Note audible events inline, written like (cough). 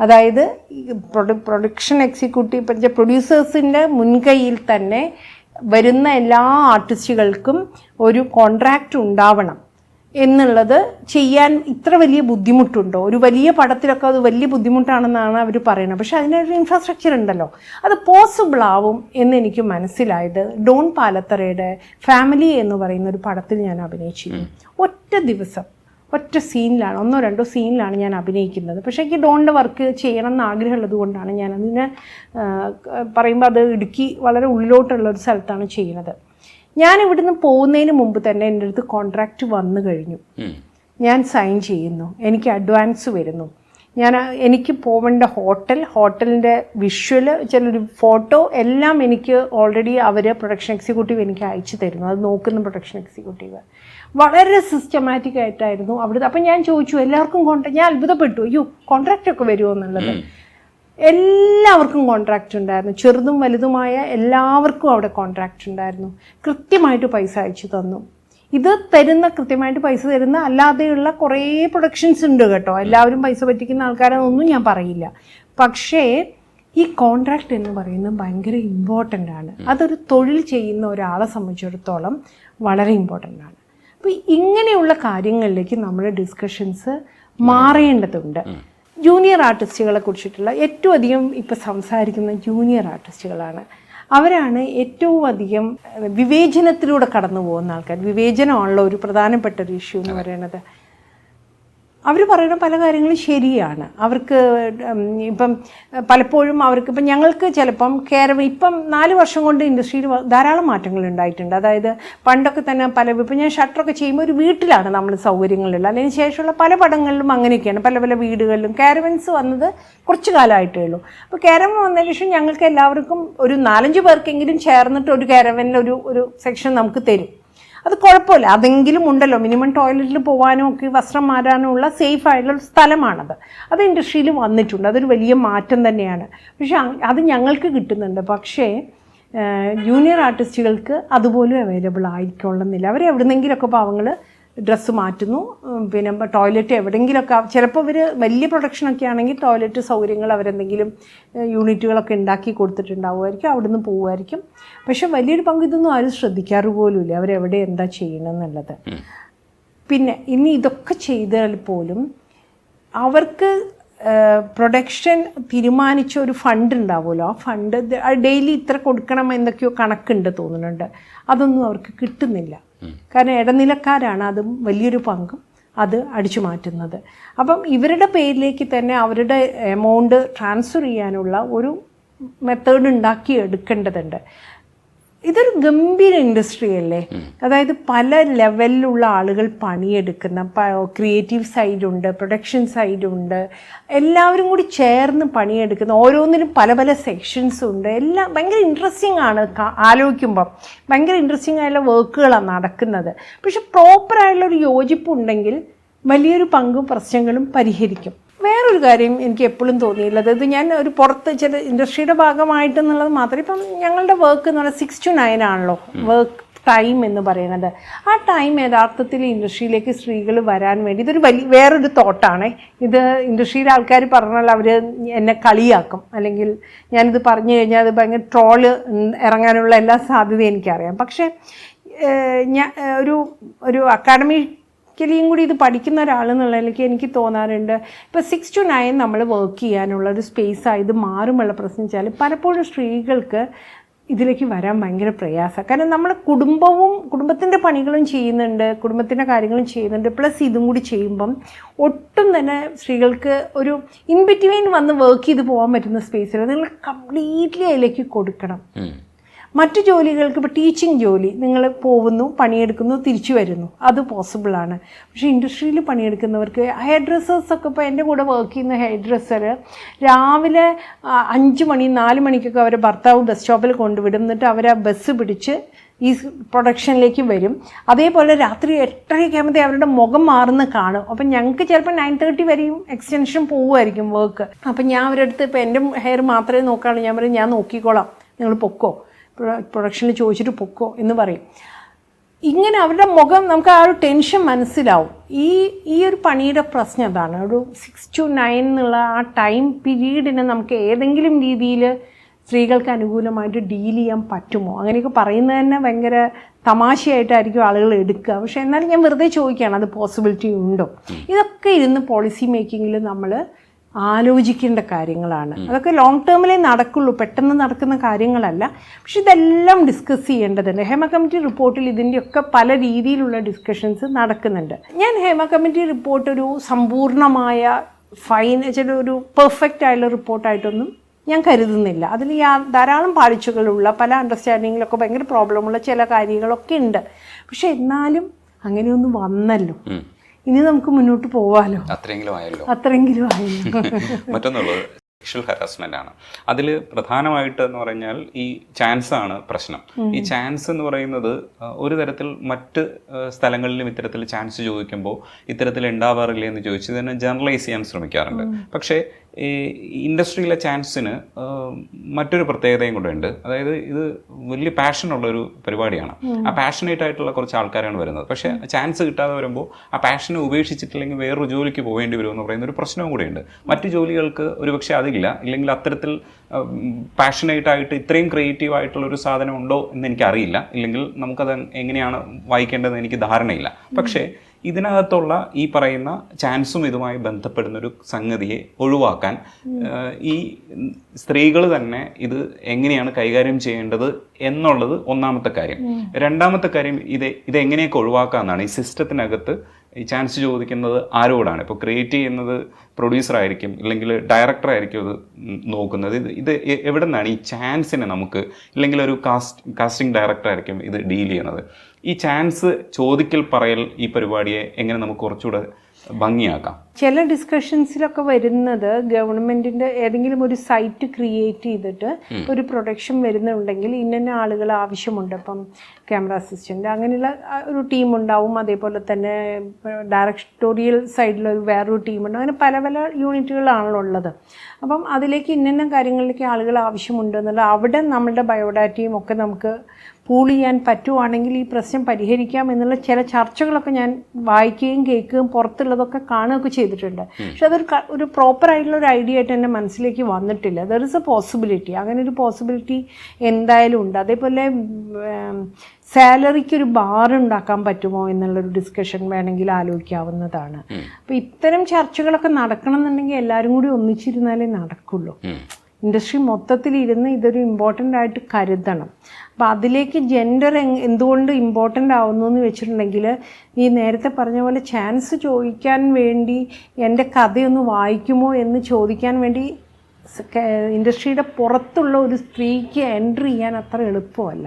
അതായത് production executive പ്രൊഡ്യൂസേഴ്സിന്റെ മുൻകൈയിൽ തന്നെ വരുന്ന എല്ലാ ആർട്ടിസ്റ്റുകൾക്കും ഒരു കോൺട്രാക്റ്റ് ഉണ്ടാവണം എന്നുള്ളത് ചെയ്യാൻ ഇത്ര വലിയ ബുദ്ധിമുട്ടുണ്ടോ? ഒരു വലിയ പടത്തിലൊക്കെ അത് വലിയ ബുദ്ധിമുട്ടാണെന്നാണ് അവർ പറയുന്നത്. പക്ഷെ അതിനൊരു ഇൻഫ്രാസ്ട്രക്ചർ ഉണ്ടല്ലോ. അത് പോസിബിൾ ആവും എന്ന് എനിക്ക് മനസ്സിലായത് ഡോൺ പാലത്തറയുടെ ഫാമിലി എന്ന് പറയുന്ന ഒരു പടത്തിൽ ഞാൻ അഭിനയിച്ചിരുന്നു. ഒറ്റ ദിവസം. ഒറ്റ സീനിലാണ് ഒന്നോ രണ്ടോ സീനിലാണ് ഞാൻ അഭിനയിക്കുന്നത്. പക്ഷേ എനിക്ക് ഡോണിന്റെ വർക്ക് ചെയ്യണം എന്ന് ആഗ്രഹമുള്ളത് കൊണ്ടാണ് ഞാൻ അതിനെ പറയുമ്പോൾ അത് ഇടുക്കി വളരെ ഉള്ളിലോട്ടുള്ള ഒരു സ്ഥലത്താണ് ചെയ്യുന്നത്. ഞാൻ ഇവിടുന്ന് പോകുന്നതിന് മുമ്പ് തന്നെ എന്റെ അടുത്ത് കോൺട്രാക്റ്റ് വന്നു കഴിഞ്ഞു. ഞാൻ സൈൻ ചെയ്യുന്നു. എനിക്ക് അഡ്വാൻസ് വരുന്നു. ഞാൻ എനിക്ക് പോവേണ്ട ഹോട്ടൽ ഹോട്ടലിന്റെ വിഷ്വൽ ചിലൊരു ഫോട്ടോ എല്ലാം എനിക്ക് ഓൾറെഡി അവർ പ്രൊഡക്ഷൻ എക്സിക്യൂട്ടീവ് എനിക്ക് അയച്ചു തരുന്നു. അത് നോക്കുന്ന പ്രൊഡക്ഷൻ എക്സിക്യൂട്ടീവ് വളരെ സിസ്റ്റമാറ്റിക് ആയിട്ടായിരുന്നു അവിടുത്തെ. അപ്പം ഞാൻ ചോദിച്ചു എല്ലാവർക്കും കോൺട്രാക്ട് ഞാൻ അത്ഭുതപ്പെട്ടു. അയ്യോ കോൺട്രാക്റ്റ് ഒക്കെ വരുമോ എന്നുള്ളത്? എല്ലാവർക്കും കോൺട്രാക്റ്റ് ഉണ്ടായിരുന്നു. ചെറുതും വലുതുമായ എല്ലാവർക്കും അവിടെ കോൺട്രാക്റ്റ് ഉണ്ടായിരുന്നു. കൃത്യമായിട്ട് പൈസ അയച്ചു തന്നു. ഇത് തരുന്ന കൃത്യമായിട്ട് പൈസ തരുന്ന അല്ലാതെയുള്ള കുറേ പ്രൊഡക്ഷൻസ് ഉണ്ട് കേട്ടോ. എല്ലാവരും പൈസ പറ്റിക്കുന്ന ആൾക്കാരെന്നൊന്നും ഞാൻ പറയില്ല. പക്ഷേ ഈ കോൺട്രാക്റ്റ് എന്ന് പറയുന്നത് ഭയങ്കര ഇമ്പോർട്ടന്റ് ആണ്. അതൊരു തൊഴിൽ ചെയ്യുന്ന ഒരാളെ സംബന്ധിച്ചിടത്തോളം വളരെ ഇമ്പോർട്ടന്റ് ആണ്. അപ്പോൾ ഇങ്ങനെയുള്ള കാര്യങ്ങളിലേക്ക് നമ്മുടെ ഡിസ്കഷൻസ് മാറേണ്ടതുണ്ട്. ജൂനിയർ ആർട്ടിസ്റ്റുകളെ കുറിച്ചിട്ടുള്ള ഏറ്റവും അധികം ഇപ്പോൾ സംസാരിക്കുന്ന ജൂനിയർ ആർട്ടിസ്റ്റുകളാണ് അവരാണ് ഏറ്റവും അധികം വിവേചനത്തിലൂടെ കടന്നു പോകുന്ന ആൾക്കാർ. വിവേചനമാണല്ലോ ഒരു പ്രധാനപ്പെട്ട ഒരു ഇഷ്യൂ എന്ന് പറയുന്നത്. അവർ പറയുന്ന പല കാര്യങ്ങളും ശരിയാണ്. അവർക്ക് ഇപ്പം പലപ്പോഴും അവർക്ക് ഇപ്പം ഞങ്ങൾക്ക് ചിലപ്പം കേരളം ഇപ്പം നാല് വർഷം കൊണ്ട് ഇൻഡസ്ട്രിയിൽ ധാരാളം മാറ്റങ്ങൾ ഉണ്ടായിട്ടുണ്ട്. അതായത് പണ്ടൊക്കെ തന്നെ പല ഇപ്പം ഞാൻ ഷട്ടറൊക്കെ ചെയ്യുമ്പോൾ ഒരു വീട്ടിലാണ് നമ്മൾ സൗകര്യങ്ങളുള്ളത്. അതിന് ശേഷമുള്ള പല പടങ്ങളിലും അങ്ങനെയൊക്കെയാണ്. പല പല വീടുകളിലും കാരവൻസ് വന്നത് കുറച്ച് കാലമായിട്ടേ ഉള്ളൂ. അപ്പോൾ കാരവൻ വന്നതിന് ശേഷം ഞങ്ങൾക്ക് എല്ലാവർക്കും ഒരു നാലഞ്ച് പേർക്കെങ്കിലും ചേർന്നിട്ട് ഒരു കാരവനിൽ ഒരു ഒരു സെക്ഷൻ നമുക്ക് തരും. അത് കുഴപ്പമില്ല. അതെങ്കിലും ഉണ്ടല്ലോ. മിനിമം ടോയ്ലറ്റിൽ പോകാനും ഒക്കെ വസ്ത്രം മാറാനും ഉള്ള സേഫ് ആയിട്ടുള്ള സ്ഥലമാണത്. അത് ഇൻഡസ്ട്രിയിൽ വന്നിട്ടുണ്ട്. അതൊരു വലിയ മാറ്റം തന്നെയാണ്. പക്ഷെ അത് ഞങ്ങൾക്ക് കിട്ടുന്നുണ്ട്. പക്ഷേ ജൂനിയർ ആർട്ടിസ്റ്റുകൾക്ക് അതുപോലും അവൈലബിൾ ആയിക്കൊള്ളുന്നില്ല അവർ എവിടുന്നെങ്കിലുമൊക്കെ പാവങ്ങൾ ഡ്രസ്സ് മാറ്റുന്നു. പിന്നെ ടോയ്ലറ്റ് എവിടെയെങ്കിലുമൊക്കെ ചിലപ്പോൾ ഇവർ വലിയ പ്രൊഡക്ഷൻ ഒക്കെ ആണെങ്കിൽ ടോയ്ലറ്റ് സൗകര്യങ്ങൾ അവരെന്തെങ്കിലും യൂണിറ്റുകളൊക്കെ ഉണ്ടാക്കി കൊടുത്തിട്ടുണ്ടാവുമായിരിക്കും അവിടുന്ന് പോവുമായിരിക്കും. പക്ഷെ വലിയൊരു പങ്ക് ഇതൊന്നും ആരും ശ്രദ്ധിക്കാറ് പോലുമില്ല. അവരെവിടെ എന്താ ചെയ്യണമെന്നുള്ളത് പിന്നെ ഇനി ഇതൊക്കെ ചെയ്താൽ പോലും അവർക്ക് പ്രൊഡക്ഷൻ തീരുമാനിച്ച ഒരു ഫണ്ട് ഉണ്ടാവുമല്ലോ. ആ ഫണ്ട് ഡെയിലി ഇത്ര കൊടുക്കണം എന്തൊക്കെയോ കണക്കുണ്ട് തോന്നുന്നുണ്ട്. അതൊന്നും അവർക്ക് കിട്ടുന്നില്ല. കാരണം ഇടനിലക്കാരാണ് അതും വലിയൊരു പങ്കും അത് അടിച്ചു മാറ്റുന്നത്. അപ്പം ഇവരുടെ പേരിലേക്ക് തന്നെ അവരുടെ എമൗണ്ട് ട്രാൻസ്ഫർ ചെയ്യാനുള്ള ഒരു മെത്തേഡ് ഉണ്ടാക്കി എടുക്കേണ്ടതുണ്ട് ഇതൊരു ഗംഭീര ഇൻഡസ്ട്രി അല്ലേ? അതായത് പല ലെവലിലുള്ള ആളുകൾ പണിയെടുക്കുന്ന ക്രിയേറ്റീവ് സൈഡുണ്ട് പ്രൊഡക്ഷൻ സൈഡുണ്ട് എല്ലാവരും കൂടി ചേർന്ന് പണിയെടുക്കുന്ന ഓരോന്നിനും പല പല സെക്ഷൻസ് ഉണ്ട്. എല്ലാം ഭയങ്കര ഇൻട്രസ്റ്റിംഗ് ആണ് ആലോചിക്കുമ്പം. ഭയങ്കര ഇൻട്രസ്റ്റിംഗ് ആയുള്ള വർക്കുകളാണ് നടക്കുന്നത്. പക്ഷെ പ്രോപ്പറായുള്ള ഒരു യോജിപ്പുണ്ടെങ്കിൽ വലിയൊരു പങ്കും പ്രശ്നങ്ങളും പരിഹരിക്കും. വേറൊരു കാര്യം എനിക്ക് എപ്പോഴും തോന്നിയില്ല അതായത് ഞാൻ ഒരു പുറത്ത് ചില ഇൻഡസ്ട്രിയുടെ ഭാഗമായിട്ട് എന്നുള്ളത് മാത്രമേ ഇപ്പം ഞങ്ങളുടെ വർക്ക് എന്ന് പറയുന്നത് സിക്സ് ടു നയൻ ആണല്ലോ. വർക്ക് ടൈം എന്ന് പറയുന്നത്. ആ ടൈം യഥാർത്ഥത്തിൽ ഇൻഡസ്ട്രിയിലേക്ക് സ്ത്രീകൾ വരാൻ വേണ്ടി ഇതൊരു വലിയ വേറൊരു തോട്ടാണ്. ഇത് ഇൻഡസ്ട്രിയിലെ ആൾക്കാർ പറഞ്ഞാൽ അവർ എന്നെ കളിയാക്കും. അല്ലെങ്കിൽ ഞാനിത് പറഞ്ഞു കഴിഞ്ഞാൽ അത് ഭയങ്കര ട്രോൾ ഇറങ്ങാനുള്ള എല്ലാ സാധ്യതയും എനിക്കറിയാം. പക്ഷേ ഞാൻ ഒരു ഒരു അക്കാഡമി ഒരിക്കലും കൂടി ഇത് പഠിക്കുന്ന ഒരാൾ എന്നുള്ളതിലേക്ക് എനിക്ക് തോന്നാറുണ്ട്. ഇപ്പോൾ സിക്സ് ടു നയൻ നമ്മൾ വർക്ക് ചെയ്യാനുള്ള ഒരു സ്പേസ് ഇത് മാറുമുള്ള പ്രശ്നം വെച്ചാൽ പലപ്പോഴും സ്ത്രീകൾക്ക് ഇതിലേക്ക് വരാൻ ഭയങ്കര പ്രയാസമാണ് കാരണം നമ്മൾ കുടുംബവും കുടുംബത്തിന്റെ പണികളും ചെയ്യുന്നുണ്ട് കുടുംബത്തിന്റെ കാര്യങ്ങളും ചെയ്യുന്നുണ്ട് പ്ലസ് ഇതും കൂടി ചെയ്യുമ്പം ഒട്ടും തന്നെ സ്ത്രീകൾക്ക് ഒരു ഇൻ ബിറ്റ്വീൻ വന്ന് വർക്ക് ചെയ്ത് പോകാൻ പറ്റുന്ന സ്പേസിൽ നിങ്ങൾ കംപ്ലീറ്റ്ലി അതിലേക്ക് കൊടുക്കണം. മറ്റു ജോലികൾക്ക് ഇപ്പോൾ ടീച്ചിങ് ജോലി നിങ്ങൾ പോകുന്നു പണിയെടുക്കുന്നു തിരിച്ചു വരുന്നു. അത് പോസിബിളാണ് പക്ഷേ ഇൻഡസ്ട്രിയിൽ പണിയെടുക്കുന്നവർക്ക് ഹെയർ ഡ്രസ്സേഴ്സൊക്കെ ഇപ്പോൾ എന്റെ കൂടെ വർക്ക് ചെയ്യുന്ന ഹെയർ ഡ്രസ്സർ രാവിലെ അഞ്ച് മണി നാല് മണിക്കൊക്കെ അവരെ ഭർത്താവ് ബസ് സ്റ്റോപ്പിൽ കൊണ്ടുവിടും. എന്നിട്ട് അവർ ആ ബസ് പിടിച്ച് ഈ പ്രൊഡക്ഷനിലേക്ക് വരും. അതേപോലെ രാത്രി എട്ടരയ്ക്ക് ആകുമ്പോഴത്തേ അവരുടെ മുഖം മാറുന്ന കാണും. അപ്പം ഞങ്ങൾക്ക് ചിലപ്പോൾ നയൻ തേർട്ടി വരെയും എക്സ്റ്റൻഷൻ പോവുമായിരിക്കും വർക്ക് അപ്പം ഞാൻ അവരുടെ അടുത്ത് എന്റെ ഹെയർ മാത്രമേ നോക്കാനുള്ളൂ. ഞാൻ പറയും ഞാൻ നോക്കിക്കോളാം. നിങ്ങൾ പൊക്കോ. പ്രൊഡക്ഷനിൽ ചോദിച്ചിട്ട് പൊക്കോ എന്ന് പറയും. ഇങ്ങനെ അവരുടെ മുഖം നമുക്ക് ആ ഒരു ടെൻഷൻ മനസ്സിലാവും. ഈ ഈ ഒരു പണിയുടെ പ്രശ്നം അതാണ്. ഒരു സിക്സ് ടു നയൻ എന്നുള്ള ആ ടൈം പീരീഡിനെ നമുക്ക് ഏതെങ്കിലും രീതിയിൽ സ്ത്രീകൾക്ക് അനുകൂലമായിട്ട് ഡീൽ ചെയ്യാൻ പറ്റുമോ? അങ്ങനെയൊക്കെ പറയുന്നത് തന്നെ ഭയങ്കര തമാശയായിട്ടായിരിക്കും ആളുകൾ എടുക്കുക. പക്ഷേ എന്നാലും ഞാൻ വെറുതെ ചോദിക്കുകയാണ് അത് പോസിബിലിറ്റി ഉണ്ടോ? ഇതൊക്കെ ഇരുന്ന് പോളിസി മേക്കിങ്ങിൽ നമ്മൾ ആലോചിക്കേണ്ട കാര്യങ്ങളാണ്. അതൊക്കെ ലോങ് ടേമിലേ നടക്കുള്ളൂ. പെട്ടെന്ന് നടക്കുന്ന കാര്യങ്ങളല്ല. പക്ഷെ ഇതെല്ലാം ഡിസ്കസ് ചെയ്യേണ്ടതുണ്ട്. ഹേമ കമ്മിറ്റി റിപ്പോർട്ടിൽ ഇതിന്റെയൊക്കെ പല രീതിയിലുള്ള ഡിസ്കഷൻസ് നടക്കുന്നുണ്ട്. ഞാൻ ഹേമ കമ്മിറ്റി റിപ്പോർട്ട് ഒരു സമ്പൂർണമായ ഫൈൻ ചില ഒരു പെർഫെക്റ്റ് ആയുള്ള റിപ്പോർട്ടായിട്ടൊന്നും ഞാൻ കരുതുന്നില്ല. അതിൽ യാ ധാരാളം പാളിച്ചകളുള്ള പല അണ്ടർസ്റ്റാൻഡിങ്ങിലൊക്കെ ഭയങ്കര പ്രോബ്ലമുള്ള ചില കാര്യങ്ങളൊക്കെ ഉണ്ട്. പക്ഷെ എന്നാലും അങ്ങനെയൊന്നും വന്നല്ലോ. ഇനി നമുക്ക് മുന്നോട്ട് പോവാലോ? അത്രയെങ്കിലും ആയല്ലോ. അത്രയെങ്കിലും ആയല്ലോ. (laughs) മറ്റൊന്നുള്ളത് സെക്ഷൽ ഹറാസ്മെന്റ് ആണ്. അതിൽ പ്രധാനമായിട്ട് എന്ന് പറഞ്ഞാൽ ഈ ചാൻസ് ആണ് പ്രശ്നം. ഈ ചാൻസ് എന്ന് പറയുന്നത് ഒരു തരത്തിൽ മറ്റ് സ്ഥലങ്ങളിലും ഇത്തരത്തിൽ ചാൻസ് ചോദിക്കുമ്പോൾ ഇത്തരത്തിൽ ഉണ്ടാവാറില്ല എന്ന് ചോദിച്ച് തന്നെ ജനറലൈസ് ചെയ്യാൻ ശ്രമിക്കാറുണ്ട്. പക്ഷേ ഈ ഇൻഡസ്ട്രിയിലെ ചാൻസിന് മറ്റൊരു പ്രത്യേകതയും കൂടെ ഉണ്ട്. അതായത് ഇത് വലിയ പാഷനുള്ള ഒരു പരിപാടിയാണ് ആ പാഷനേറ്റ് ആയിട്ടുള്ള കുറച്ച് ആൾക്കാരാണ് വരുന്നത്. പക്ഷേ ചാൻസ് കിട്ടാതെ വരുമ്പോൾ ആ പാഷനെ ഉപേക്ഷിച്ചിട്ടില്ലെങ്കിൽ വേറൊരു ജോലിക്ക് പോകേണ്ടി വരുമെന്ന് പറയുന്ന ഒരു പ്രശ്നവും കൂടെയുണ്ട്. മറ്റു ജോലികൾക്ക് ഒരുപക്ഷെ അതില്ല. ഇല്ലെങ്കിൽ അത്തരത്തിൽ പാഷനേറ്റ് ആയിട്ട് ഇത്രയും ക്രിയേറ്റീവ് ആയിട്ടുള്ള ഒരു സാധനം ഉണ്ടോ എന്ന് എനിക്കറിയില്ല ഇല്ലെങ്കിൽ നമുക്കത് എങ്ങനെയാണ് വായിക്കേണ്ടതെന്ന് എനിക്ക് ധാരണയില്ല. പക്ഷേ ഇതിനകത്തുള്ള ഈ പറയുന്ന ചാൻസും ഇതുമായി ബന്ധപ്പെടുന്ന ഒരു സംഗതിയെ ഒഴിവാക്കാൻ ഈ സ്ത്രീകൾ തന്നെ ഇത് എങ്ങനെയാണ് കൈകാര്യം ചെയ്യേണ്ടത് എന്നുള്ളത് ഒന്നാമത്തെ കാര്യം. രണ്ടാമത്തെ കാര്യം ഇത് ഇതെങ്ങനെയൊക്കെ ഒഴിവാക്കാമെന്നാണ് ഈ സിസ്റ്റത്തിനകത്ത് ഈ ചാൻസ് ചോദിക്കുന്നത് ആരോടാണ്? ഇപ്പോൾ ക്രിയേറ്റ് ചെയ്യുന്നത് പ്രൊഡ്യൂസർ ആയിരിക്കും ഇല്ലെങ്കിൽ ഡയറക്ടർ ആയിരിക്കും അത് നോക്കുന്നത്. ഇത് ഇത് എവിടെ നിന്നാണ് ഈ ചാൻസിനെ നമുക്ക് ഇല്ലെങ്കിൽ ഒരു കാസ്റ്റ് കാസ്റ്റിംഗ് ഡയറക്ടർ ആയിരിക്കും ഇത് ഡീൽ ചെയ്യുന്നത്? ഈ ചാൻസ് ചോദിക്കൽ പറയൽ ഈ പരിപാടിയെ എങ്ങനെ നമുക്ക് കുറച്ചുകൂടെ ഭംഗിയാക്കാം. ചില ഡിസ്കഷൻസിലൊക്കെ വരുന്നത് ഗവൺമെന്റിന്റെ ഏതെങ്കിലും ഒരു സൈറ്റ് ക്രിയേറ്റ് ചെയ്തിട്ട് ഒരു പ്രൊഡക്ഷൻ വരുന്നുണ്ടെങ്കിൽ ഇന്ന ആളുകൾ ആവശ്യമുണ്ട്. അപ്പം ക്യാമറ അസിസ്റ്റന്റ് അങ്ങനെയുള്ള ഒരു ടീം ഉണ്ടാവും. അതേപോലെ തന്നെ ഡയറക്ടോറിയൽ സൈഡിൽ ഒരു വേറൊരു ടീമുണ്ട് അങ്ങനെ പല പല യൂണിറ്റുകളാണല്ലോ ഉള്ളത്. അപ്പം അതിലേക്ക് ഇന്ന കാര്യങ്ങളിലേക്ക് ആളുകൾ ആവശ്യമുണ്ട് എന്നുള്ള അവിടെ നമ്മളുടെ ബയോഡാറ്റയും ഒക്കെ നമുക്ക് പൂൾ ചെയ്യാൻ പറ്റുവാണെങ്കിൽ ഈ പ്രശ്നം പരിഹരിക്കാം എന്നുള്ള ചില ചർച്ചകളൊക്കെ ഞാൻ വായിക്കുകയും കേൾക്കുകയും പുറത്തുള്ളതൊക്കെ കാണുകയൊക്കെ ചെയ്തിട്ടുണ്ട്. പക്ഷെ അതൊരു ഒരു പ്രോപ്പർ ആയിട്ടുള്ള ഒരു ഐഡിയ ആയിട്ട് എന്റെ മനസ്സിലേക്ക് വന്നിട്ടില്ല. ദർ ഇസ് എ പോസിബിലിറ്റി അങ്ങനെ ഒരു പോസിബിലിറ്റി എന്തായാലും ഉണ്ട്. അതേപോലെ സാലറിക്ക് ഒരു ബാർ ഉണ്ടാക്കാൻ പറ്റുമോ എന്നുള്ളൊരു ഡിസ്കഷൻ വേണമെങ്കിൽ ആലോചിക്കാവുന്നതാണ്. അപ്പോൾ ഇത്തരം ചർച്ചകളൊക്കെ നടക്കണം എന്നുണ്ടെങ്കിൽ എല്ലാവരും കൂടി ഒന്നിച്ചിരുന്നാലേ നടക്കുള്ളൂ. ഇൻഡസ്ട്രി മൊത്തത്തിൽ ഇരുന്ന് ഇതൊരു ഇമ്പോർട്ടന്റ് ആയിട്ട് കരുതണം. അപ്പം അതിലേക്ക് ജെൻഡർ എന്തുകൊണ്ട് ഇമ്പോർട്ടന്റ് ആവുന്നു എന്ന് വെച്ചിട്ടുണ്ടെങ്കിൽ ഈ നേരത്തെ പറഞ്ഞ പോലെ ചാൻസ് ചോദിക്കാൻ വേണ്ടി എന്റെ കഥയൊന്ന് വായിക്കുമോ എന്ന് ചോദിക്കാൻ വേണ്ടി ഇൻഡസ്ട്രിയുടെ പുറത്തുള്ള ഒരു സ്ത്രീക്ക് എൻട്രി ചെയ്യാൻ അത്ര എളുപ്പമല്ല.